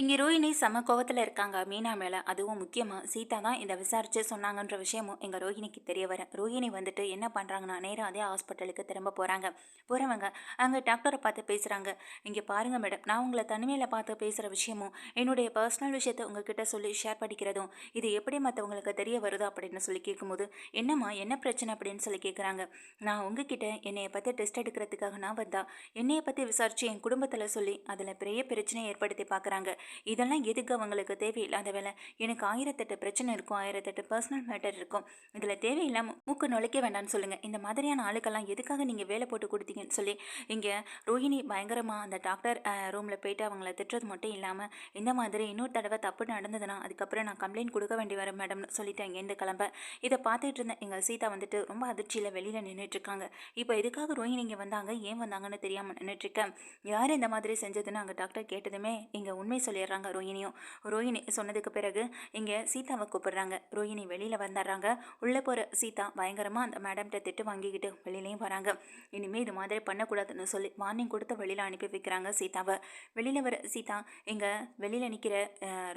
இங்கே ரோஹிணி செம கோவத்தில் இருக்காங்க மீனா மேலே. அதுவும் முக்கியமாக சீதா தான் இதை விசாரித்து சொன்னாங்கன்ற விஷயமும் எங்கள் ரோஹிணிக்கு தெரிய வர. ரோஹிணி வந்துட்டு என்ன பண்ணுறாங்கன்னா நேராக அதே ஹாஸ்பிட்டலுக்கு திரும்ப போகிறாங்க போகிறவங்க அங்கே டாக்டரை பார்த்து பேசுகிறாங்க இங்கே பாருங்கள் மேடம் நான் உங்களை தனிமையில் பார்த்து பேசுகிற விஷயமும் என்னுடைய பர்சனல் விஷயத்தை உங்ககிட்ட சொல்லி ஷேர் பண்ணிக்கிறதும் இது எப்படி மற்றவங்களுக்கு தெரிய வருதோ அப்படின்னு சொல்லி கேட்கும்போது என்னம்மா என்ன பிரச்சனை அப்படின்னு சொல்லி கேட்குறாங்க நான் உங்ககிட்ட என்னையை பற்றி டெஸ்ட் எடுக்கிறதுக்காக நான் வந்தால் என்னையை பற்றி விசாரித்து என் குடும்பத்தில் சொல்லி அதில் பெரிய பிரச்சனையை ஏற்படுத்தி பார்க்குறாங்க இதெல்லாம் எதுக்கு அவங்களுக்கு தேவையில்லாத வேலை? எனக்கு ஆயிரத்தெட்டு பிரச்சனை இருக்கும் ஆயிரத்தெட்டு பர்சனல் மேட்டர் இருக்கும். இதில் தேவையில்லாமல் மூக்கு நுழைக்க வேண்டாம்னு சொல்லுங்கள் இந்த மாதிரியான ஆளுக்கெல்லாம் எதுக்காக நீங்கள் வேலை போட்டு கொடுத்தீங்கன்னு சொல்லி இங்கே ரோஹிணி பயங்கரமாக அந்த டாக்டர் ரூமில் போயிட்டு அவங்கள திட்டுறது மட்டும் இல்லாமல் இந்த மாதிரி இன்னொரு தடவை தப்பு நடந்ததுன்னா அதுக்கப்புறம் நான் கம்ப்ளைண்ட் கொடுக்க வேண்டி வரேன் மேடம்னு சொல்லிட்டு இங்கேருந்து கிளம்ப. இதை பார்த்துட்டு இருந்த எங்கள் சீதா வந்துட்டு ரொம்ப அதிர்ச்சியில் வெளியில் நின்றுட்டுருக்காங்க இப்போ எதுக்காக ரோஹிணி இங்கே வந்தாங்க? ஏன் வந்தாங்கன்னு தெரியாமல் நின்றுட்டுருக்கேன் யார் இந்த மாதிரி செஞ்சதுன்னு அங்கே டாக்டர் கேட்டதுமே இங்கே உண்மை சொல்லி சொல்லிடுறாங்க ரோஹினியும். ரோஹினி சொன்னதுக்கு பிறகு இங்கே சீதாவை கூப்பிடுறாங்க. ரோஹினி வெளியில் வந்துடுறாங்க உள்ளே போகிற சீதா பயங்கரமாக அந்த மேடம்கிட்ட திட்டு வாங்கிக்கிட்டு வெளியிலையும் வராங்க. இனிமேல் இது மாதிரி பண்ணக்கூடாதுன்னு சொல்லி வார்னிங் கொடுத்து வெளியில் அனுப்பி வைக்கிறாங்க சீதாவை. வெளியில் வர சீதா இங்கே வெளியில் நிற்கிற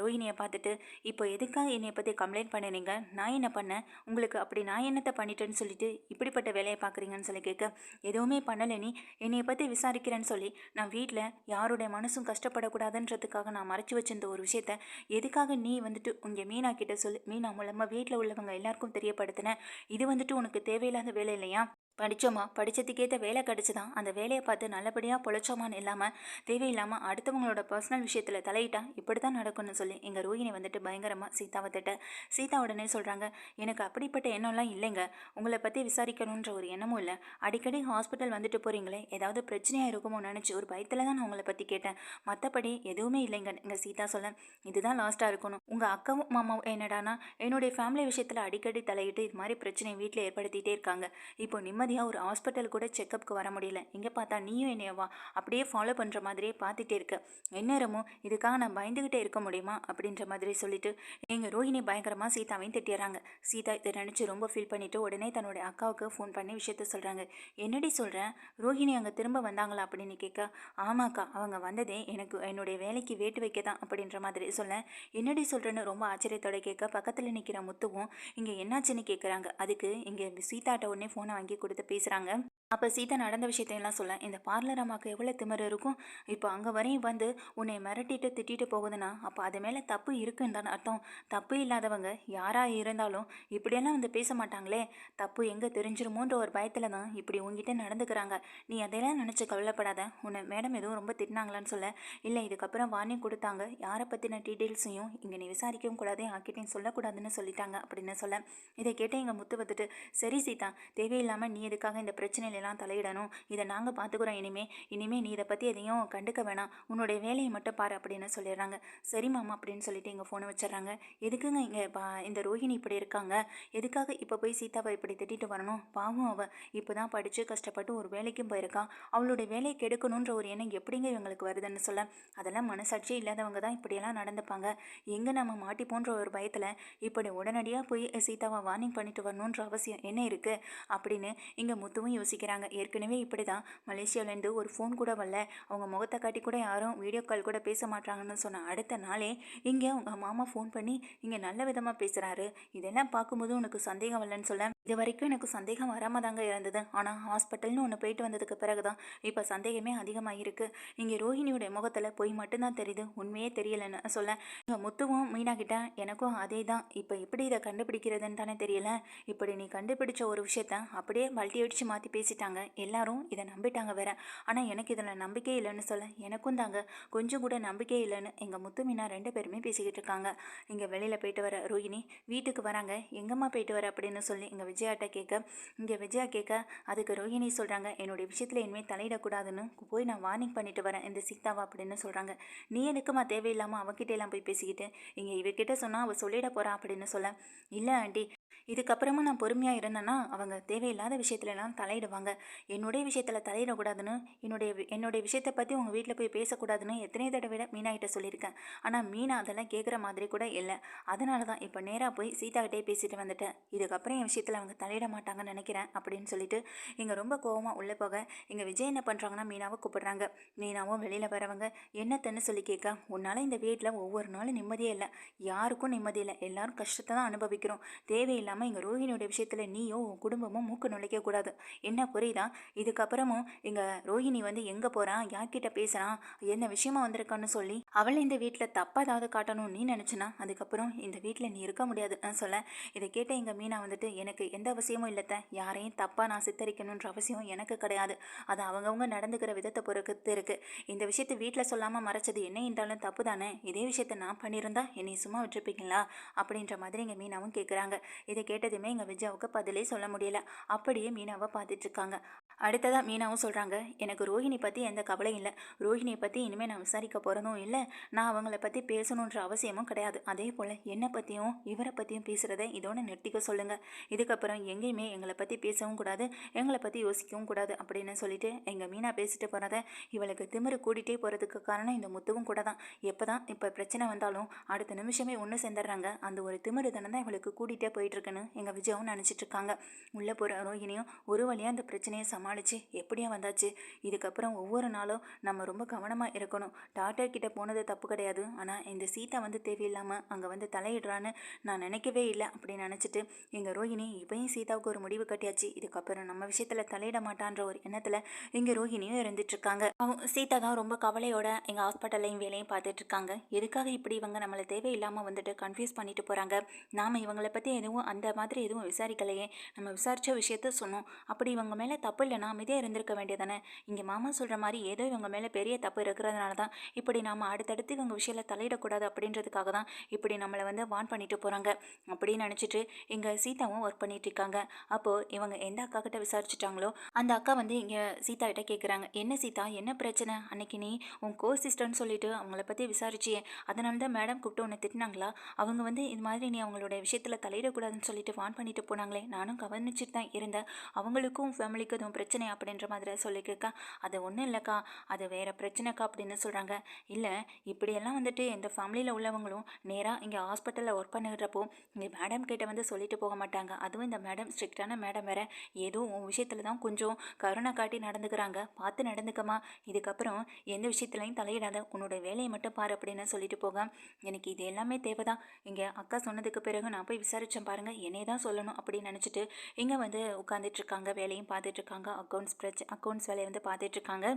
ரோஹிணியை பார்த்துட்டு இப்போ எதுக்காக என்னை பற்றி கம்ப்ளைண்ட் பண்ணினீங்க? நான் என்ன பண்ணேன்? உங்களுக்கு அப்படி நான் என்னத்தை பண்ணிட்டேன்னு சொல்லிட்டு இப்படிப்பட்ட வேலையை பார்க்குறீங்கன்னு சொல்லி கேட்க எதுவுமே பண்ணலை நீ. என்னையை பற்றி விசாரிக்கிறேன்னு சொல்லி நான் வீட்டில் யாருடைய மனசும் கஷ்டப்படக்கூடாதுன்றதுக்காக நான் மறைச்சி வச்சிருந்த ஒரு விஷயத்த எதுக்காக நீ வந்துட்டு உங்கள் மீனா கிட்ட சொல்லு? மீனா மூலமாக வீட்டில் உள்ளவங்க எல்லாருக்கும் தெரியப்படுத்தின இது வந்துட்டு உனக்கு தேவையில்லாத வேலை இல்லையா? படித்தோமா படித்ததுக்கேற்ற வேலை கிடச்சிதான். அந்த வேலையை பார்த்து நல்லபடியாக பொழைச்சோமான்னு இல்லாமல் தேவையில்லாமல் அடுத்தவங்களோட பர்சனல் விஷயத்தில் தலையிட்டா இப்படி தான் நடக்கும்னு சொல்லி எங்கள் ரோஹிணி வந்துட்டு பயங்கரமாக சீதாவை திட்ட சீதா உடனே சொல்கிறாங்க எனக்கு அப்படிப்பட்ட எண்ணம்லாம் இல்லைங்க. உங்களை பற்றி விசாரிக்கணுன்ற ஒரு எண்ணமும் இல்லை. அடிக்கடி ஹாஸ்பிட்டல் வந்துட்டு போகிறீங்களே ஏதாவது பிரச்சனையாக இருக்குமோ நினச்சி ஒரு பயத்தில் தான் நான் உங்களை பற்றி கேட்டேன். மற்றபடி எதுவுமே இல்லைங்க. எங்கள் சீதா சொல்ல இதுதான் லாஸ்ட்டாக இருக்கணும். உங்கள் அக்காவும் மாமாவும் என்னடானா என்னுடைய ஃபேமிலி விஷயத்தில் அடிக்கடி தலையிட்டு இது மாதிரி பிரச்சனையை வீட்டில் ஏற்படுத்திகிட்டே இருக்காங்க. இப்போ நிம்மதி நிம்மதியாக ஒரு ஹாஸ்பிட்டல் கூட செக்கப்புக்கு வர முடியல. இங்கே பார்த்தா நீயும் என்னையவா அப்படியே ஃபாலோ பண்ணுற மாதிரியே பார்த்துட்டே இருக்க. எந்நேரமும் இதுக்காக நான் பயந்துக்கிட்டே இருக்க முடியுமா? அப்படின்ற மாதிரி சொல்லிட்டு எங்கள் ரோஹிணி பயங்கரமாக சீதாவையும் திட்டிடுறாங்க. சீதா இதை நினச்சி ரொம்ப ஃபீல் பண்ணிவிட்டு உடனே தன்னுடைய அக்காவுக்கு ஃபோன் பண்ணி விஷயத்த சொல்கிறாங்க என்னடி சொல்கிறேன் ரோஹிணி அங்கே திரும்ப வந்தாங்களா அப்படின்னு கேட்க ஆமாக்கா அவங்க வந்ததே எனக்கு என்னுடைய வேலைக்கு வேட்டு வைக்க தான் அப்படின்ற மாதிரி சொல்ல என்னடி சொல்கிறேன்னு ரொம்ப ஆச்சரியத்தோட கேட்க பக்கத்தில் நிற்கிற முத்துவும் இங்கே என்னாச்சுன்னு கேட்குறாங்க அதுக்கு இங்கே சீதாட்ட உடனே ஃபோனை வாங்கி கொடு கொடுத்து பேசுகிறாங்க அப்போ சீதா நடந்த விஷயத்தையெல்லாம் சொல்ல இந்த பார்லர் அம்மாவுக்கு எவ்வளோ திமிரு இருக்கும்? இப்போ அங்கே வரையும் வந்து உன்னை மிரட்டிட்டு திட்டிட்டு போகுதுன்னா அப்போ அது மேலே தப்பு இருக்குன்னு தான் அர்த்தம். தப்பு இல்லாதவங்க யாராக இருந்தாலும் இப்படியெல்லாம் வந்து பேச மாட்டாங்களே. தப்பு எங்கே தெரிஞ்சிருமோன்ற ஒரு பயத்தில் தான் இப்படி உங்ககிட்ட நடந்துக்கிறாங்க. நீ அதையெல்லாம் நினச்சி கவலைப்படாத. உன்னை மேடம் எதுவும் ரொம்ப திட்டினாங்களான்னு சொல்ல. இல்லை இதுக்கப்புறம் வார்னிங் கொடுத்தாங்க. யாரை பற்றின டீட்டெயில்ஸையும் இங்கே நீ விசாரிக்கவும் கூடாது யார்கிட்டையும் சொல்லக்கூடாதுன்னு சொல்லிட்டாங்க அப்படின்னு சொல்ல. இதை கேட்டு எங்கள் முத்து வந்துட்டு சரி சீதா தேவையில்லாமல் நீ எதுக்காக இந்த பிரச்சனையில் எல்லாம் தலையிடணும். இதை நாங்கள் பார்த்துக்குறோம் இனிமே இனிமே நீ இதை பற்றி எதையும் கண்டுக்க வேணாம். உன்னுடைய வேலையை மட்டும் பாரு அப்படின்னு சொல்லிடுறாங்க. சரி மாமா அப்படின்னு சொல்லிட்டு எங்கள் ஃபோனை வச்சிடுறாங்க. எதுக்குங்க இங்கே பா இந்த ரோஹிணி இப்படி இருக்காங்க? எதுக்காக இப்போ போய் சீதாவை இப்படி திட்டிட்டு வரணும்? பாவம் அவள் இப்போ தான் படித்து கஷ்டப்பட்டு ஒரு வேலைக்கும் போயிருக்கான் அவளுடைய வேலையை கெடுக்கணுன்ற ஒரு எண்ணம் எப்படிங்க இவங்களுக்கு வருதுன்னு சொல்ல. அதெல்லாம் மனசாட்சி இல்லாதவங்க தான் இப்படியெல்லாம் நடந்துப்பாங்க. எங்கே நம்ம மாட்டி போன்ற ஒரு பயத்தில் இப்படி உடனடியாக போய் சீதாவை வார்னிங் பண்ணிட்டு வரணுன்ற அவசியம் என்ன இருக்குது அப்படின்னு இங்கே முத்துவும் யோசிக்க செய்கிறாங்க ஏற்கனவே இப்படி தான் மலேசியாவிலேருந்து ஒரு ஃபோன் கூட வரல. அவங்க முகத்தை காட்டி கூட யாரும் வீடியோ கால் கூட பேச மாட்டாங்கன்னு சொன்ன அடுத்த நாளே இங்கே உங்கள் மாமா ஃபோன் பண்ணி இங்கே நல்ல விதமாக பேசுகிறாரு இதெல்லாம் பார்க்கும்போது உனக்கு சந்தேகம் வரலன்னு சொல்ல இது வரைக்கும் எனக்கு சந்தேகம் வராமல் தாங்க இருந்தது. ஆனால் ஹாஸ்பிட்டல்னு ஒன்று போயிட்டு வந்ததுக்கு பிறகு தான் இப்போ சந்தேகமே அதிகமாக இருக்குது இங்கே ரோஹிணியோட முகத்தில் போய் மட்டும்தான் தெரியுது. உண்மையே தெரியலன்னு சொல்ல இங்கே முத்துவும் மீனா கிட்ட எனக்கும் அதே தான் இப்போ எப்படி இதை கண்டுபிடிக்கிறதுன்னு தானே தெரியல. இப்படி நீ கண்டுபிடிச்ச ஒரு விஷயத்த அப்படியே மல்டி அடித்து மாற்றி பேசிட்டாங்க. எல்லாரும் இதை நம்பிட்டாங்க வேற. ஆனால் எனக்கு இதில் நம்பிக்கை இல்லைன்னு சொல்ல எனக்கும் தாங்க கொஞ்சம் கூட நம்பிக்கை இல்லைன்னு எங்கள் முத்து மீனா ரெண்டு பேருமே பேசிக்கிட்டு இருக்காங்க. இங்கே வெளியில் போயிட்டு வர ரோஹிணி வீட்டுக்கு வராங்க. எங்கம்மா போயிட்டு வர அப்படின்னு சொல்லி இங்கே விஜயாட்ட கேட்க இங்கே விஜயா கேட்க அதுக்கு ரோஹிணி சொல்கிறாங்க என்னுடைய விஷயத்தில் இனிமேல் தலையிடக்கூடாதுன்னு போய் நான் வார்னிங் பண்ணிட்டு வரேன் இந்த சீதாவா அப்படின்னு சொல்கிறாங்க நீ எதுக்குமா தேவையில்லாமல் அவகிட்ட எல்லாம் போய் பேசிக்கிட்டு இங்கே இவகிட்ட சொன்னால் அவள் சொல்லிட போகிறா அப்படின்னு சொல்ல இல்லை ஆண்டி இதுக்கப்புறமா நான் பொறுமையாக இருந்தேன்னா அவங்க தேவையில்லாத விஷயத்துலலாம் தலையிடுவாங்க. என்னுடைய விஷயத்தில் தலையிடக்கூடாதுன்னு என்னுடைய என்னுடைய விஷயத்தை பற்றி உங்கள் வீட்டில் போய் பேசக்கூடாதுன்னு எத்தனை தடவை மீனா கிட்ட சொல்லியிருக்கேன். ஆனால் மீனா அதெல்லாம் கேட்குற மாதிரி கூட இல்லை. அதனால தான் இப்போ நேராக போய் சீதாகிட்டே பேசிட்டு வந்துட்டேன். இதுக்கப்புறம் என் விஷயத்தில் அவங்க தலையிட மாட்டாங்கன்னு நினைக்கிறேன் அப்படின்னு சொல்லிட்டு இங்கே ரொம்ப கோவமாக உள்ளே போக இங்கே விஜய் என்ன பண்ணுறாங்கன்னா மீனாவை கூப்பிடுறாங்க. மீனாவும் வெளியில் வரவங்க என்னத்தன்னு சொல்லி கேட்க உன்னால் இந்த வீட்டில் ஒவ்வொரு நாளும் நிம்மதியே இல்லை. யாருக்கும் நிம்மதி இல்லை. எல்லாரும் கஷ்டத்தை தான் அனுபவிக்கிறோம். தேவையில்லாமல் இங்கே ரோஹிணியோட விஷயத்தில் நீயும் உன் குடும்பமும் மூக்கு நுழைக்கக்கூடாது என்ன புரியுதா? இதுக்கப்புறமும் இங்கே ரோஹிணி வந்து எங்கே போகிறான் யார்கிட்ட பேசுகிறான் என்ன விஷயமா வந்திருக்கான்னு சொல்லி அவளை இந்த வீட்டில் தப்பாக ஏதாவது காட்டணும் நீ நினச்சினா அதுக்கப்புறம் இந்த வீட்டில் நீ இருக்க முடியாது. நான் சொல்ல இதை கேட்ட எங்கள் மீனா வந்துட்டு எனக்கு எந்த அவசியமும் இல்லைத்த. யாரையும் தப்பாக நான் சித்தரிக்கணுன்ற அவசியம் எனக்கு கிடையாது. அது அவங்கவுங்க நடந்துக்கிற விதத்தை பொறுத்து இருக்குது இந்த விஷயத்தை வீட்டில் சொல்லாமல் மறைச்சது என்ன என்றாலும் தப்பு தானே? இதே விஷயத்தை நான் பண்ணியிருந்தா என்னை சும்மா விட்டுருப்பீங்களா? அப்படின்ற மாதிரி எங்கள் மீனாவும் கேட்குறாங்க இதை கேட்டதுமே இங்கே விஜயாவுக்கு பதிலே சொல்ல முடியல. அப்படியே மீனாவை பார்த்துட்டு இருக்காங்க. அடுத்ததாக மீனாவும் சொல்கிறாங்க எனக்கு ரோஹிணி பற்றி எந்த கவலையும் இல்லை. ரோஹிணியை பற்றி இனிமேல் நான் விசாரிக்க போகிறதும் இல்லை. நான் அவங்கள பற்றி பேசணுன்ற அவசியமும் கிடையாது. அதே போல் என்னை பற்றியும் இவரை பற்றியும் பேசுகிறத இதோட நிறுத்திக்க சொல்லுங்கள் இதுக்கப்புறம் எங்கேயுமே எங்களை பற்றி பேசவும் கூடாது. எங்களை பற்றி யோசிக்கவும் கூடாது அப்படின்னு சொல்லிட்டு எங்கள் மீனா பேசிட்டு போகிறத இவளுக்கு திமிரு கூட்டிகிட்டே போகிறதுக்கு காரணம் இந்த முத்துவும் கூட தான். எப்போ தான் இப்போ பிரச்சனை வந்தாலும் அடுத்த நிமிஷமே ஒன்று சேர்ந்துடுறாங்க. அந்த ஒரு திமிரு தானே தான் இவளுக்கு கூட்டிகிட்டே போயிட்டுருக்குன்னு எங்கள் விஜயாவும் நினச்சிட்டு இருக்காங்க. உள்ளே போகிற ரோஹிணியும் ஒரு வழியாக அந்த பிரச்சனையை சமாளித்து எப்படியா வந்தாச்சு. இதுக்கப்புறம் ஒவ்வொரு நாளும் நம்ம ரொம்ப கவனமாக இருக்கணும். டாக்டர் கிட்டே போனது தப்பு கிடையாது. ஆனால் இந்த சீதா வந்து தேவையில்லாமல் அங்கே வந்து தலையிடுறான்னு நான் நினைக்கவே இல்லை அப்படின்னு நினச்சிட்டு எங்கள் ரோஹிணி இப்பயும் சீதாவுக்கு ஒரு முடிவு கட்டியாச்சு. இதுக்கப்புறம் நம்ம விஷயத்தில் தலையிட மாட்டான்ற ஒரு எண்ணத்தில் இங்கே ரோஹிணியும் இருந்துட்டுருக்காங்க அவங்க சீதா தான் ரொம்ப கவலையோட எங்கள் ஹாஸ்பிட்டல்லையும் வேலையும் பார்த்துட்ருக்காங்க எதுக்காக இப்படி இவங்க நம்மளை தேவையில்லாமல் வந்துட்டு கன்ஃபியூஸ் பண்ணிட்டு போகிறாங்க நாம் இவங்களை பற்றி எதுவும் அந்த மாதிரி எதுவும் விசாரிக்கலையே. நம்ம விசாரித்த விஷயத்த சொன்னோம். அப்படி இவங்க மேலே தப்பு இல்லைனா அமைதியாக இருந்திருக்க வேண்டியதானே இங்கே மாமா சொல்கிற மாதிரி ஏதோ இவங்க மேலே பெரிய தப்பு இருக்கிறதுனால தான் இப்படி நாம் அடுத்தடுத்து இவங்க விஷயத்தில் தலையிடக்கூடாது அப்படின்றதுக்காக தான் இப்படி நம்மளை வந்து வான் பண்ணிட்டு போகிறாங்க அப்படின்னு நினச்சிட்டு இங்கே சீதாவும் ஒர்க் பண்ணிட்டு இருக்காங்க. அப்போது இவங்க எந்த அக்கா கிட்ட விசாரிச்சிட்டாங்களோ அந்த அக்கா வந்து இங்கே சீதா கிட்ட கேட்குறாங்க என்ன சீதா? என்ன பிரச்சனை? அன்னைக்கு நீ உன் கோ சிஸ்டர்னு சொல்லிட்டு அவங்கள பற்றி விசாரிச்சியே. அதனால தான் மேடம் கூப்பிட்டு உன்னை திட்டினாங்களா? அவங்க வந்து இது மாதிரி நீ அவங்களோட விஷயத்தில் தலையிடக்கூடாதுன்னு சொல்லிட்டு வான் பண்ணிட்டு போனாங்களே. நானும் கவனிச்சுட்டு தான் இருந்தேன். அவங்களுக்கும் ஃபேமிலிக்கும் எதுவும் பிரச்சனை அப்படின்ற மாதிரி சொல்லி அது ஒன்றும் இல்லைக்கா. அது வேறு பிரச்சனைக்கா அப்படின்னு சொல்கிறாங்க இல்லை இப்படியெல்லாம் வந்துட்டு எந்த ஃபேமிலியில் உள்ளவங்களும் நேராக இங்கே ஹாஸ்பிட்டலில் ஒர்க் பண்ணுறப்போ இங்கே மேடம் கிட்ட வந்து சொல்லிட்டு போக மாட்டாங்க. அதுவும் இந்த மேடம் ஸ்ட்ரிக்டான மேடம் வேற. ஏதோ உன் விஷயத்தில் தான் கொஞ்சம் கருணை காட்டி நடந்துக்கிறாங்க. பார்த்து நடந்துக்கமா இதுக்கப்புறம் எந்த விஷயத்துலையும் தலையிடாத உன்னோட வேலையை மட்டும் பாரு அப்படின்னு சொல்லிட்டு போக. எனக்கு இது எல்லாமே தேவைதான். இங்கே அக்கா சொன்னதுக்கு பிறகு நான் போய் விசாரித்தேன் பாருங்கள் என்னைய தான் சொல்லணும் அப்படின்னு நினச்சிட்டு இங்கே வந்து உட்காந்துட்டு இருக்காங்க. வேலையும் பார்த்துட்டு தான் அக்கௌண்ட்ஸ் பிரச்ச அக்கௌண்ட்ஸ் வேலையை வந்து பார்த்துட்ருக்காங்க.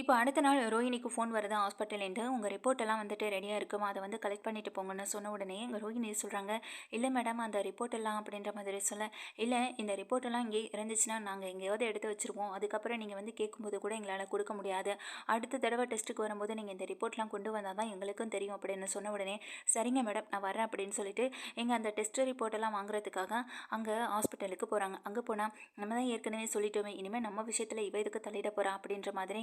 இப்போ அடுத்த நாள் ரோஹினிக்கு ஃபோன் வருது ஹாஸ்பிட்டல்லேருந்து உங்கள் ரிப்போர்ட் எல்லாம் வந்துட்டு ரெடியாக இருக்குமா? அதை வந்து கலெக்ட் பண்ணிட்டு போங்கன்னு சொன்ன உடனே எங்கள் ரோஹினி சொல்கிறாங்க இல்லை மேடம் அந்த ரிப்போர்ட் எல்லாம் அப்படின்ற மாதிரி சொல்ல. இல்லை இந்த ரிப்போர்ட் எல்லாம் இங்கே இருந்துச்சுன்னா நாங்கள் எங்கேயாவது எடுத்து வச்சுருவோம். அதுக்கப்புறம் நீங்கள் வந்து கேட்கும்போது கூட எங்களால் கொடுக்க முடியாது. அடுத்த தடவை டெஸ்ட்டுக்கு வரும்போது நீங்கள் இந்த ரிப்போர்ட்லாம் கொண்டு வந்தால் தான் எங்களுக்கும் தெரியும் அப்படின்னு சொன்ன உடனே சரிங்க மேடம் நான் வரேன் அப்படின்னு சொல்லிட்டு எங்கள் அந்த டெஸ்ட் ரிப்போர்ட்டெல்லாம் வாங்குறதுக்காக அங்கே ஹாஸ்பிட்டலுக்கு போகிறாங்க அங்கே போனால் நம்ம தான் ஏற்கனவே சொல்லிட்டோமே இனிமேல் நம்ம விஷயத்தில் இவ இதுக்கு தலையிட போகிறா அப்படின்ற மாதிரி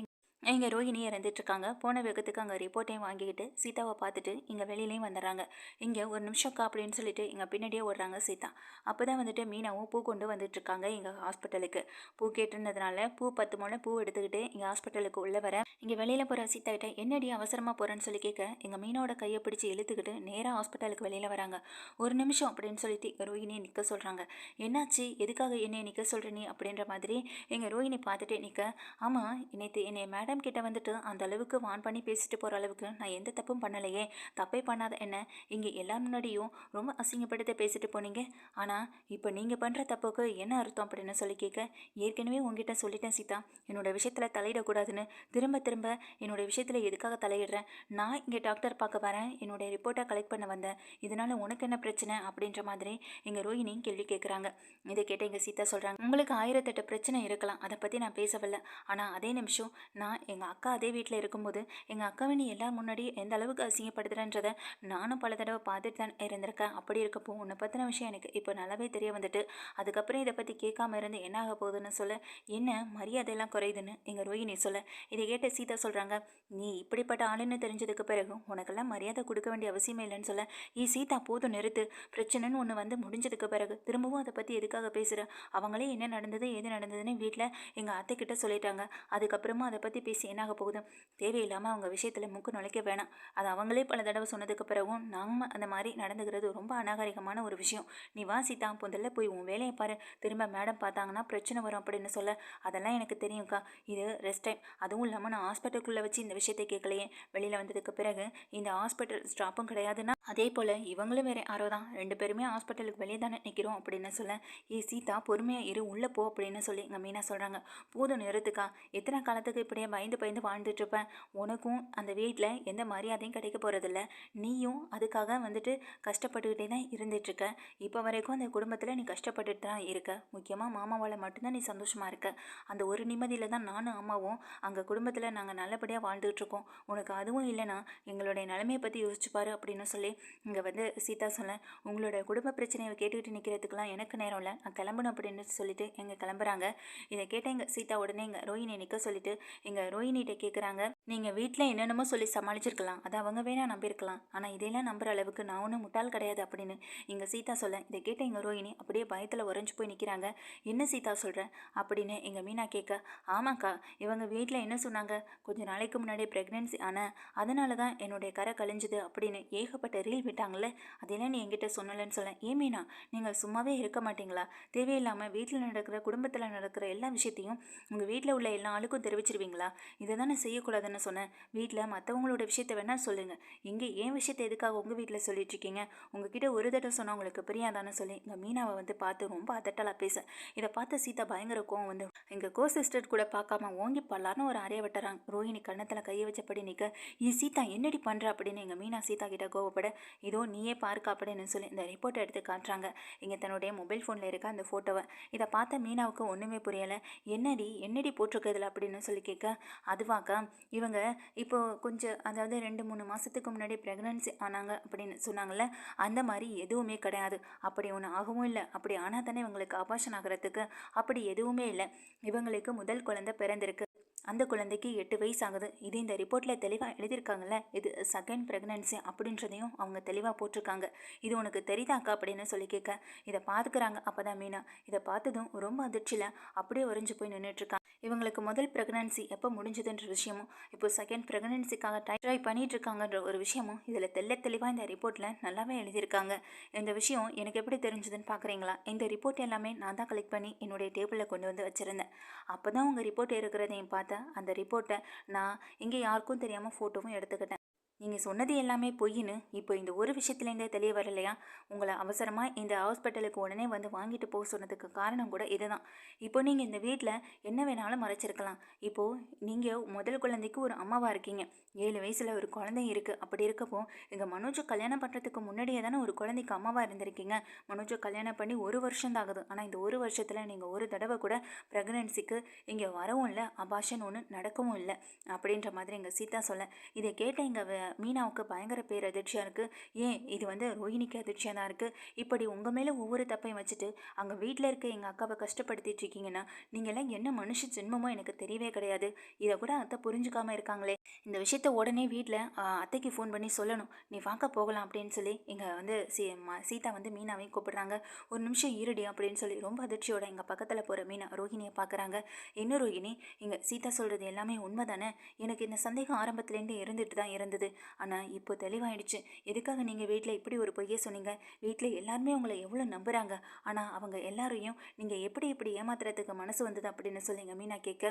இங்கே ரோஹிணி இறந்துட்டுருக்காங்க. போன வேகத்துக்கு அங்கே ரிப்போர்ட்டையும் வாங்கிக்கிட்டு சீதாவை பார்த்துட்டு இங்கே வெளியிலையும் வந்துடுறாங்க. இங்கே ஒரு நிமிஷம்க்கா அப்படின்னு சொல்லிட்டு இங்கே பின்னாடியே ஓடுறாங்க சீதா. அப்போ தான் வந்துட்டு மீனாவும் பூ கொண்டு வந்துட்டு இருக்காங்க எங்கள் ஹாஸ்பிட்டலுக்கு. பூ கேட்டிருந்ததுனால பூ பத்து மூணு பூ எடுத்துக்கிட்டு இங்கே ஹாஸ்பிட்டலுக்கு உள்ளே வர. இங்கே வெளியில் போகிற சீதா கிட்ட என்னடி அவசரமாக போகிறேன்னு சொல்லி கேட்க? எங்கள் மீனோட கையை பிடிச்சி இழுத்துக்கிட்டு நேராக ஹாஸ்பிட்டலுக்கு வெளியில் வராங்க. ஒரு நிமிஷம் அப்படின்னு சொல்லிட்டு ரோஹிணியை நிற்க சொல்கிறாங்க. என்னாச்சு? எதுக்காக என்னை நிற்க சொல்கிற நீ? அப்படின்ற மாதிரி எங்கள் ரோஹிணி பார்த்துட்டே நிற்க ஆமாம் நேற்று என்னை மேடம் கிட்ட வந்துட்டு அந்த அளவுக்கு வான் பண்ணி பேசிட்டு போகிற அளவுக்கு நான் எந்த தப்பும் பண்ணலையே. தப்பே பண்ணாத என்ன? இங்கே எல்லார் முன்னாடியும் ரொம்ப அசிங்கப்படுத்த பேசிட்டு போனீங்க. ஆனால் இப்போ நீங்கள் பண்ணுற தப்புக்கு என்ன அர்த்தம் அப்படின்னு சொல்லி கேட்க ஏற்கனவே உங்ககிட்ட சொல்லிட்டேன் சீதா. என்னோட விஷயத்தில் தலையிடக்கூடாதுன்னு. திரும்ப திரும்ப என்னோட விஷயத்தில் எதுக்காக தலையிடுறேன் நான் இங்கே டாக்டர் பார்க்க வரேன். என்னுடைய ரிப்போர்ட்டை கலெக்ட் பண்ண வந்தேன். இதனால் உனக்கு என்ன பிரச்சனை? அப்படின்ற மாதிரி எங்கள் ரோஹினியும் கேள்வி கேட்குறாங்க இதை கேட்ட எங்கள் சீதா சொல்கிறாங்க உங்களுக்கு ஆயிரத்தெட்டு பிரச்சனை இருக்கலாம். அதை பற்றி நான் பேசவில்லை. ஆனால் அதே நிமிஷம் நான் எங்கள் அக்கா அதே வீட்டில் இருக்கும்போது எங்கள் அக்காவை நீ எல்லார் முன்னாடி எந்த அளவுக்கு அசிங்கப்படுத்துறேன்றதை நானும் பல தடவை பார்த்துட்டு தான் இருந்திருக்கேன். அப்படி இருக்கப்போ உன்னை பற்றின விஷயம் எனக்கு இப்போ நல்லாவே தெரிய வந்துட்டு அதுக்கப்புறம் இதை பற்றி கேட்காம இருந்து என்ன ஆக போகுதுன்னு சொல்ல. என்ன மரியாதையெல்லாம் குறையுதுன்னு எங்கள் ரோஹிணி சொல்ல. இதை கேட்ட சீதா சொல்கிறாங்க நீ இப்படிப்பட்ட ஆளுன்னு தெரிஞ்சதுக்கு பிறகு உனக்கெல்லாம் மரியாதை கொடுக்க வேண்டிய அவசியமே இல்லைன்னு சொல்ல. ஈ சீதா போதும் நிறுத்து. பிரச்சனைன்னு ஒன்று வந்து முடிஞ்சதுக்கு பிறகு திரும்பவும் அதை பற்றி எதுக்காக பேசுகிற அவங்களே என்ன நடந்தது ஏது நடந்ததுன்னு வீட்டில் எங்கள் அத்தை கிட்ட சொல்லிட்டாங்க. அதுக்கப்புறமா அதை பற்றி சர்வீஸ் ஏனாக போகுது? தேவையில்லாமல் அவங்க விஷயத்தில் மூக்கு நுழைக்க வேணாம். அது அவங்களே பல தடவை சொன்னதுக்கு பிறகும் நாம் அந்த மாதிரி நடந்துக்கிறது ரொம்ப அநாகரிகமான ஒரு விஷயம். நீ வாசித்தா முதல்ல போய் உன் வேலையை பாரு. திரும்ப மேடம் பார்த்தாங்கன்னா பிரச்சனை வரும் அப்படின்னு சொல்ல. அதெல்லாம் எனக்கு தெரியும்க்கா. இது ரெஸ்ட் டைம் அதுவும் இல்லாமல் நான் ஹாஸ்பிட்டலுக்குள்ளே வச்சு இந்த விஷயத்தை கேட்கலையே. வெளியில் வந்ததுக்கு பிறகு இந்த ஹாஸ்பிட்டல் ஸ்டாப்பும் கிடையாதுன்னா அதே போல் இவங்களும் வேறு யாரோ தான். ரெண்டு பேருமே ஹாஸ்பிட்டலுக்கு வெளியே தானே நிற்கிறோம் அப்படின்னு சொல்ல ஏ சீதா பொறுமையாக இரு உள்ளே போ அப்படின்னு சொல்லி எங்கள் மீனா சொல்கிறாங்க போதும் நிறுத்துக்கா எத்தனை காலத்துக்கு இப்படியே பயந்து பயந்து வாழ்ந்துட்டுருப்பேன் உனக்கும் அந்த வீட்டில் எந்த மரியாதையும் கிடைக்க போகிறதில்ல நீயும் அதுக்காக வந்துட்டு கஷ்டப்பட்டுக்கிட்டே தான் இருந்துகிட்ருக்க இப்போ வரைக்கும் அந்த குடும்பத்தில் நீ கஷ்டப்பட்டுட்டு தான் இருக்க. முக்கியமாக மாமாவால் மட்டும்தான் நீ சந்தோஷமாக இருக்க. அந்த ஒரு நிம்மதியில் தான் நானும் அம்மாவும் அங்கே குடும்பத்தில் நாங்கள் நல்லபடியாக வாழ்ந்துகிட்ருக்கோம் உனக்கு அதுவும் இல்லைனா எங்களுடைய நிலைமையை பற்றி யோசிச்சுப்பாரு அப்படின்னு சொல்லி இங்கே வந்து சீதா சொல்ல உங்களோட குடும்ப பிரச்சனையை கேட்டுக்கிட்டு நிற்கிறதுக்கெலாம் எனக்கு நேரம் இல்லை. நான் கிளம்பணும் அப்படின்னு சொல்லிட்டு எங்கள் கிளம்புறாங்க. இதை கேட்ட எங்கள் சீதா உடனே எங்கள் ரோஹினி நிற்க சொல்லிட்டு எங்கள் ரோஹினிகிட்ட கேட்குறாங்க நீங்கள் வீட்டில் என்னென்னமோ சொல்லி சமாளிச்சிருக்கலாம். அதை அவங்க வேணா நம்பியிருக்கலாம். ஆனால் இதையெல்லாம் நம்புற அளவுக்கு நான் ஒன்றும் முட்டாள் கிடையாது அப்படின்னு இங்கே சீதா சொல்ல. இதை கேட்ட எங்கள் ரோஹினி அப்படியே பயத்தில் உறைஞ்சு போய் நிற்கிறாங்க என்ன சீதா சொல்கிறேன் அப்படின்னு எங்கள் மீனா கேட்க. ஆமாக்கா இவங்க வீட்டில் என்ன சொன்னாங்க? கொஞ்சம் நாளைக்கு முன்னாடி ப்ரெக்னென்சி ஆனால் அதனால தான் என்னுடைய கரை கழிஞ்சுது அப்படின்னு ஏகப்பட்ட ரீல் விட்டாங்களே அதெல்லாம் நீ என்கிட்ட சொன்னலன்னு சொல்ல. ஏன் மீனா? நீங்கள் சும்மாவே இருக்க மாட்டீங்களா? தேவையில்லாமல் வீட்டில் நடக்கிற குடும்பத்தில் நடக்கிற எல்லா விஷயத்தையும் உங்கள் வீட்டில் உள்ள எல்லா ஆளுக்கும் தெரிவிச்சிருவீங்களா? இதை தானே செய்யக்கூடாதுன்னு சொன்னேன். வீட்டில் மற்றவங்களோட விஷயத்த வேணால் சொல்லுங்கள் இங்கே ஏன் விஷயத்தை எதுக்காக உங்கள் வீட்டில் சொல்லிட்டு இருக்கீங்க உங்ககிட்ட ஒரு தடவை சொன்னால் உங்களுக்கு பிரியாதான்னு சொல்லி எங்கள் மீனாவை வந்து பார்த்து ரொம்ப அதட்டலாக பேச. இதை பார்த்த சீதா பயங்கர கோவம் வந்து எங்கள் கோ சிஸ்டர் கூட பார்க்காம ஓங்கி பல்லார்னு ஒரு அறைய விட்டுறாங்க ரோஹிணி கன்னத்தில் கையை வச்சபடி நிற்க இ சீதா என்னடி பண்ணுற அப்படின்னு எங்கள் மீனா சீதா கிட்ட கோவப்பட இதோ நீயே பார்க்க அப்படின்னு சொல்லி இந்த ரிப்போர்ட்டை எடுத்து காட்டுறாங்க. இங்கே தன்னுடைய மொபைல் ஃபோனில் இருக்க அந்த ஃபோட்டோவை இதை பார்த்த மீனாவுக்கு ஒன்றுமே புரியலை. என்னடி என்னடி போட்டிருக்குதுல அப்படின்னு சொல்லி கேட்க அதுவாக்கா இவங்க இப்போது கொஞ்சம் அதாவது ரெண்டு மூணு மாதத்துக்கு முன்னாடி ப்ரெக்னன்சி ஆனாங்க அப்படின்னு சொன்னாங்கள்ல அந்த மாதிரி எதுவுமே கிடையாது. அப்படி ஒன்று ஆகவும் இல்லை. அப்படி ஆனால் தானே இவங்களுக்கு அபாஷன் ஆகிறதுக்கு. அப்படி எதுவுமே இல்லை. இவங்களுக்கு முதல் குழந்தை பிறந்திருக்கு. அந்த குழந்தைக்கு எட்டு வயசு ஆகுது இது இந்த ரிப்போர்ட்டில் தெளிவாக எழுதியிருக்காங்கல்ல இது செகண்ட் ப்ரெக்னன்சி அப்படின்றதையும் அவங்க தெளிவாக போட்டிருக்காங்க. இது உனக்கு தெரியுதாக்கா அப்படின்னு சொல்லி கேட்க இதை பார்த்துக்கிறாங்க. அப்போ தான் மீனா இதை பார்த்ததும் ரொம்ப அதிர்ச்சியில் அப்படியே உறைஞ்சு போய் நின்றுட்டுருக்காங்க இவங்களுக்கு முதல் ப்ரெக்னன்சி எப்போ முடிஞ்சதுன்ற விஷயமும் இப்போ செகண்ட் ப்ரெக்னன்சிக்காக ட்ரை ட்ரை பண்ணிட்டு இருக்காங்கன்ற ஒரு விஷயமும் இதில் தெல்ல தெளிவாக இந்த ரிப்போர்ட்டில் நல்லாவே எழுதியிருக்காங்க. இந்த விஷயம் எனக்கு எப்படி தெரிஞ்சதுன்னு பார்க்குறீங்களா இந்த ரிப்போர்ட் எல்லாமே நான் தான் கலெக்ட் பண்ணி என்னுடைய டேபிளில் கொண்டு வந்து வச்சுருந்தேன். அப்போ தான் உங்கள் ரிப்போர்ட் இருக்கிறதையும் பார்த்தேன் அந்த ரிப்போர்ட்டை நான் இங்கே யாருக்கும் தெரியாமல் ஃபோட்டோவும் எடுத்துக்கிட்டேன். நீங்கள் சொன்னது எல்லாமே பொய்ன்னு இப்போ இந்த ஒரு விஷயத்துலேருந்தே தெரிய வரலையா? உங்களை அவசரமாக இந்த ஹாஸ்பிட்டலுக்கு உடனே வந்து வாங்கிட்டு போக சொன்னதுக்கு காரணம் கூட இதுதான். இப்போ நீங்கள் இந்த வீட்டில் என்ன வேணாலும் மறைச்சிருக்கலாம். இப்போது நீங்கள் முதல் குழந்தைக்கு ஒரு அம்மாவாக இருக்கீங்க. ஏழு வயசில் ஒரு குழந்தை இருக்குது அப்படி இருக்கப்போ எங்கள் மனோஜ் கல்யாணம் பண்ணுறதுக்கு முன்னாடியே தானே ஒரு குழந்தைக்கு அம்மாவாக இருந்திருக்கீங்க. மனோஜை கல்யாணம் பண்ணி ஒரு வருஷம் தான் ஆகுது. ஆனால் இந்த ஒரு வருஷத்தில் நீங்கள் ஒரு தடவை கூட ப்ரெக்னன்சிக்கு இங்கே வரவும் இல்லை. அபாஷன் ஒன்று நடக்கவும் இல்லை. அப்படின்ற மாதிரி எங்கள் சீதா சொல்ல. இதை கேட்ட எங்கள் மீனாவுக்கு பயங்கர பேர் அதிர்ச்சியாக இருக்குது ஏன்? இது வந்து ரோஹிணிக்கு அதிர்ச்சியாக தான் இருக்குது இப்படி உங்கள் மேலே ஒவ்வொரு தப்பையும் வச்சுட்டு அங்கே வீட்டில் இருக்க எங்கள் அக்காவை கஷ்டப்படுத்திட்டு இருக்கீங்கன்னா நீங்கள்லாம் என்ன மனுஷ ஜென்மமோ எனக்கு தெரியவே கிடையாது. இதை கூட அத்தை புரிஞ்சுக்காமல் இருக்காங்களே. இந்த விஷயத்த உடனே வீட்டில் அத்தைக்கு ஃபோன் பண்ணி சொல்லணும். நீ பார்க்க போகலாம் அப்படின்னு சொல்லி இங்கே வந்து சீ சீதா வந்து மீனாவையும் கூப்பிடுறாங்க. ஒரு நிமிஷம் ஈரடி அப்படின்னு சொல்லி ரொம்ப அதிர்ச்சியோட எங்கள் பக்கத்தில் போகிற மீனா ரோஹிணியை பார்க்குறாங்க என்ன ரோஹிணி? இங்கே சீதா சொல்கிறது எல்லாமே உண்மை தானே எனக்கு இந்த சந்தேகம் ஆரம்பத்துலேருந்து இருந்துட்டு தான் இருந்தது. ஆனால் இப்போ தெளிவாயிடுச்சு. எதுக்காக நீங்கள் வீட்டில் இப்படி ஒரு பொய்யை சொன்னீங்க? வீட்டில் எல்லாருமே உங்களை எவ்வளோ நம்புகிறாங்க ஆனால் அவங்க எல்லாரையும் நீங்கள் எப்படி இப்படி ஏமாத்துறதுக்கு மனசு வந்தது அப்படின்னு சொல்லிங்க மீனா கேட்க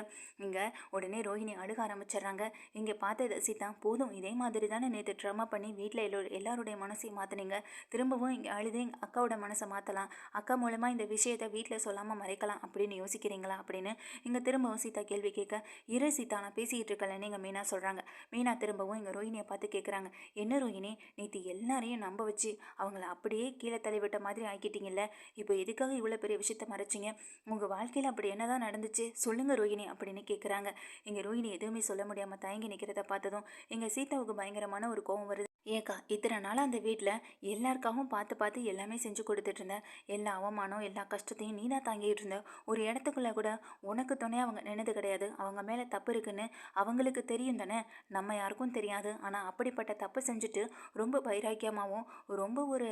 இங்கே உடனே ரோஹிணி அழுக ஆரம்பிச்சிடுறாங்க. இங்கே பார்த்தது சீதா போதும் இதே மாதிரி தானே நேற்று ட்ரமா பண்ணி வீட்டில் எல்லோ எல்லாருடைய மனசையும் மாற்றினீங்க திரும்பவும் இங்கே அழுது எங்கள் அக்காவோட மனசை மாற்றலாம் அக்கா மூலமாக இந்த விஷயத்தை வீட்டில் சொல்லாமல் மறைக்கலாம் அப்படின்னு யோசிக்கிறீங்களா அப்படின்னு இங்கே திரும்பவும் சீதா கேள்வி கேட்க இரு சீதா நான் பேசிக்கிட்டு இருக்கல நீங்கள் மீனா சொல்கிறாங்க மீனா திரும்பவும் இங்கே ரோஹினியை பார்த்து கேட்குறாங்க என்ன ரோஹிணி நேற்று எல்லாரையும் நம்ப வச்சு அவங்கள அப்படியே கீழே தள்ளிவிட்ட மாதிரி ஆக்கிட்டீங்கல்ல? இப்போ எதுக்காக இவ்வளோ பெரிய விஷயத்த மறைச்சிங்க? உங்கள் வாழ்க்கையில் அப்படி என்னதான் நடந்துச்சு? சொல்லுங்கள் ரோஹிணி அப்படின்னு கேட்குறாங்க எங்கள் ரோஹிணி எதுவுமே சொல்ல முடியாமல் தயங்கி நிற்கிறத பார்த்ததும் எங்கள் சீதாவுக்கு பயங்கரமான ஒரு கோபம் வருது. ஏக்கா இத்தனை நாள் அந்த வீட்டில் எல்லாருக்காகவும் பார்த்து பார்த்து எல்லாமே செஞ்சு கொடுத்துட்டு இருந்தேன். எல்லா அவமானம் எல்லா கஷ்டத்தையும் நீ தான் தாங்கிட்டு இருந்த. ஒரு இடத்துக்குள்ளே கூட உனக்கு துணையாக அவங்க நினைது கிடையாது. அவங்க மேலே தப்பு இருக்குன்னு அவங்களுக்கு தெரியும் தானே? நம்ம யாருக்கும் தெரியாது. ஆனால் அப்படிப்பட்ட தப்பு செஞ்சுட்டு ரொம்ப வைராக்கியமாகவும் ரொம்ப ஒரு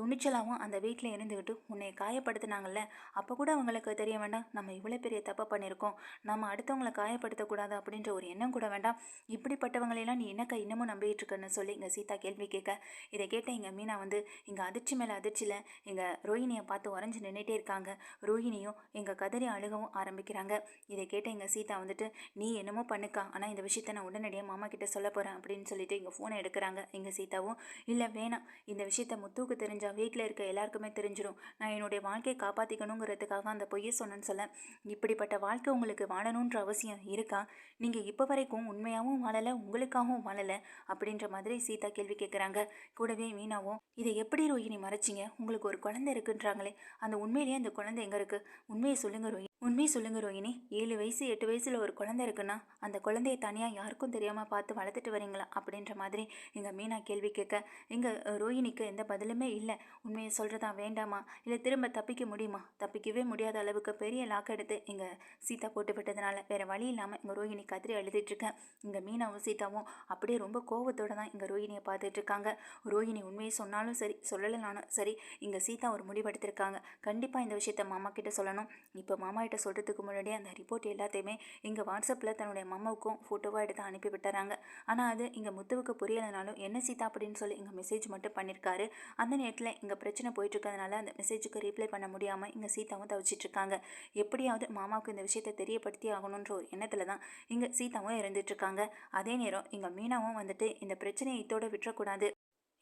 துணிச்சலாகவும் அந்த வீட்டில் இருந்துக்கிட்டு உன்னை காயப்படுத்தினாங்கல்ல? அப்போ கூட அவங்களுக்கு தெரிய வேண்டாம். நம்ம இவ்வளோ பெரிய தப்பை பண்ணியிருக்கோம். நம்ம அடுத்தவங்களை காயப்படுத்தக்கூடாது அப்படின்ற ஒரு எண்ணம் கூட வேண்டாம். இப்படிப்பட்டவங்களெல்லாம் நீ என்னக்கா இன்னமும் நம்பிக்கிட்டு இருக்கன்னு சொல்லி இங்கே சீதா கேள்வி கேட்க இதை கேட்ட எங்கள் மீனா வந்து இங்கே அதிர்ச்சி மேலே அதிர்ச்சியில் எங்கள் ரோஹிணியை பார்த்து உறைஞ்சு நின்றுட்டே இருக்காங்க. ரோஹிணியும் எங்கள் கதறி அழுகவும் ஆரம்பிக்கிறாங்க. இதை கேட்ட எங்கள் சீதா வந்துட்டு நீ என்னமோ பண்ணுக்கா. ஆனால் இந்த விஷயத்த நான் உடனடியாக மாமா கிட்டே சொல்ல போகிறேன் அப்படின்னு சொல்லிட்டு எங்கள் ஃபோனை எடுக்கிறாங்க எங்கள் சீதாவும். இல்லை வேணாம். இந்த விஷயத்த முத்துவுக்கு தெரிஞ்சால் வீட்டில் இருக்க எல்லாருக்குமே தெரிஞ்சிடும் நான் என்னுடைய வாழ்க்கையை காப்பாற்றிக்கணுங்கிறதுக்காக அந்த பொய்யை சொன்னேன்னு சொல்ல. இப்படிப்பட்ட வாழ்க்கை உங்களுக்கு வாழணுன்ற அவசியம் இருக்கா? நீங்கள் இப்போ வரைக்கும் உண்மையாகவும் வாழலை உங்களுக்காகவும் வாழலை அப்படின்ற மாதிரி சீதா கேள்வி கேட்குறாங்க கூடவே மீனாவும் இதை எப்படி ரோஹிணி மறைச்சிங்க? உங்களுக்கு ஒரு குழந்தை இருக்குன்றாங்களே. அந்த உண்மையிலேயே அந்த குழந்தை எங்கே இருக்குது உண்மையை சொல்லுங்க ரோஹிணி. உண்மையை சொல்லுங்க ரோஹினி ஏழு வயசு எட்டு வயசில் ஒரு குழந்தை இருக்குன்னா அந்த குழந்தைய தனியாக யாருக்கும் தெரியாமல் பார்த்து வளர்த்துட்டு வரீங்களா? அப்படின்ற மாதிரி எங்கள் மீனா கேள்வி கேட்க எங்கள் ரோஹினிக்கு எந்த பதிலுமே இல்லை. உண்மையை சொல்கிறதா வேண்டாமா? இல்லை திரும்ப தப்பிக்க முடியுமா? தப்பிக்கவே முடியாத அளவுக்கு பெரிய லாக் எடுத்து எங்கள் சீதா போட்டு விட்டதுனால வேறு வழி இல்லாமல் எங்கள் ரோஹினி கதறி அழுதுட்ருக்கேன் எங்கள் மீனாவும் சீதாவும் அப்படியே ரொம்ப கோவத்தோடு தான் எங்கள் ரோஹினியை பார்த்துட்ருக்காங்க ரோஹினி உண்மையை சொன்னாலும் சரி சொல்லலைனாலும் சரி இங்கே சீதா ஒரு முடிவெடுத்திருக்காங்க கண்டிப்பாக இந்த விஷயத்த மாமா கிட்ட சொல்லணும். இப்போ மாமா கிட்ட சொல்கிறதுக்கு முன்னாடி அந்த ரிப்போர்ட் எல்லாத்தையுமே இங்கே வாட்ஸ்அப்பில் தன்னுடைய மாமாவுக்கும் ஃபோட்டோவாக எடுத்து அனுப்பி விட்டுறாங்க. ஆனால் அது இங்கே முத்துவுக்கு புரியலைனாலும் என்ன சீதா? அப்படின்னு சொல்லி இங்கே மெசேஜ் மட்டும் பண்ணியிருக்காரு அந்த நேரத்தில் இங்கே பிரச்சனை போயிட்டுருக்கிறதுனால அந்த மெசேஜுக்கு ரிப்ளை பண்ண முடியாமல் இங்கே சீதாவும் தவிச்சிட்ருக்காங்க எப்படியாவது மாமாவுக்கு இந்த விஷயத்தை தெரியப்படுத்தி ஆகணுன்ற ஒரு எண்ணத்தில் தான் இங்கே சீதாவும் இருந்துட்டுருக்காங்க அதே நேரம் இங்கே மீனாவும் வந்துட்டு இந்த பிரச்சனையை இதோட விட்டுறக்கூடாது.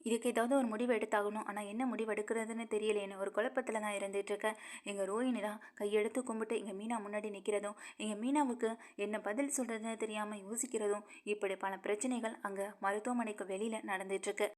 இதுக்கு ஏதாவது ஒரு முடிவு எடுத்தாகணும். ஆனால் என்ன முடிவு எடுக்கிறதுன்னு தெரியலையேன்னு ஒரு குழப்பத்தில் தான் இருந்துட்டு இருக்கேன் எங்கள் ரோஹினி தான் கையெடுத்து கும்பிட்டு எங்கள் மீனா முன்னாடி நிற்கிறதும் எங்கள் மீனாவுக்கு என்ன பதில் சொல்கிறதுன்னு தெரியாமல் யோசிக்கிறதும் இப்படி பல பிரச்சனைகள் அங்கே மருத்துவமனைக்கு வெளியில் நடந்துட்டுருக்கு.